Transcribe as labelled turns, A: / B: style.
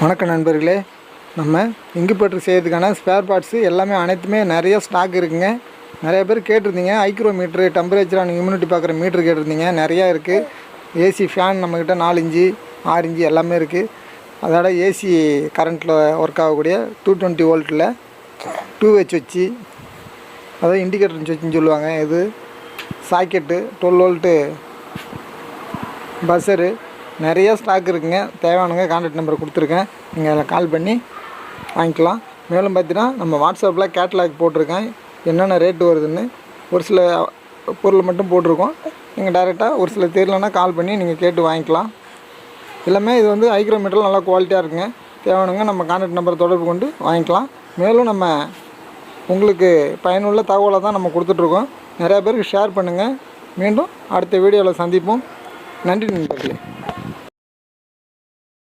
A: வணக்கம் நண்பர்களே. நம்ம இங்குப்பற்று செய்யறதுக்கான ஸ்பேர் பார்ட்ஸு எல்லாமே அனைத்துமே நிறைய ஸ்டாக் இருக்குங்க. நிறைய பேர் கேட்டிருந்தீங்க. Hygrometer temperature and immunity பார்க்குற மீட்ரு கேட்டிருந்தீங்க. நிறையா இருக்குது ஏசி ஃபேன் நம்மக்கிட்ட நாலு இன்ச்சு ஆறு இன்ச்சு எல்லாமே இருக்குது அதோட ஏசி கரண்ட்டில் ஒர்க் ஆகக்கூடிய டூ டுவெண்ட்டி வோல்ட்டில் டூ ஹெச் வச்சு அதாவது இண்டிகேட்டர் வச்சுன்னு சொல்லுவாங்க. இது சாக்கெட்டு டுவெல் வோல்ட்டு பஸ்ஸரு நிறைய ஸ்டாக் இருக்குங்க. தேவையானுங்க கான்டாக்ட் நம்பர் கொடுத்துருக்கேன். நீங்கள் அதில் கால் பண்ணி வாங்கிக்கலாம். மேலும் பார்த்தீங்கன்னா நம்ம வாட்ஸ்அப்பில் கேட்லாக் போட்டிருக்கேன். என்னென்ன ரேட்டு வருதுன்னு ஒரு சில பொருள் மட்டும் போட்டிருக்கோம். நீங்கள் டைரெக்டாக ஒரு சில தெரியலன்னா கால் பண்ணி நீங்கள் கேட்டு வாங்கிக்கலாம். எல்லாமே இது வந்து ஐக்ரோமீட்டர் நல்லா குவாலிட்டியாக இருக்குங்க. தேவையானுங்க நம்ம கான்டாக்ட் நம்பரை தொடர்பு கொண்டு வாங்கிக்கலாம். மேலும் நம்ம உங்களுக்கு பயனுள்ள தகவலை தான் நம்ம கொடுத்துட்ருக்கோம். நிறையா பேருக்கு ஷேர் பண்ணுங்கள் மீண்டும் அடுத்த வீடியோவில் சந்திப்போம். நன்றி நண்பர்களே.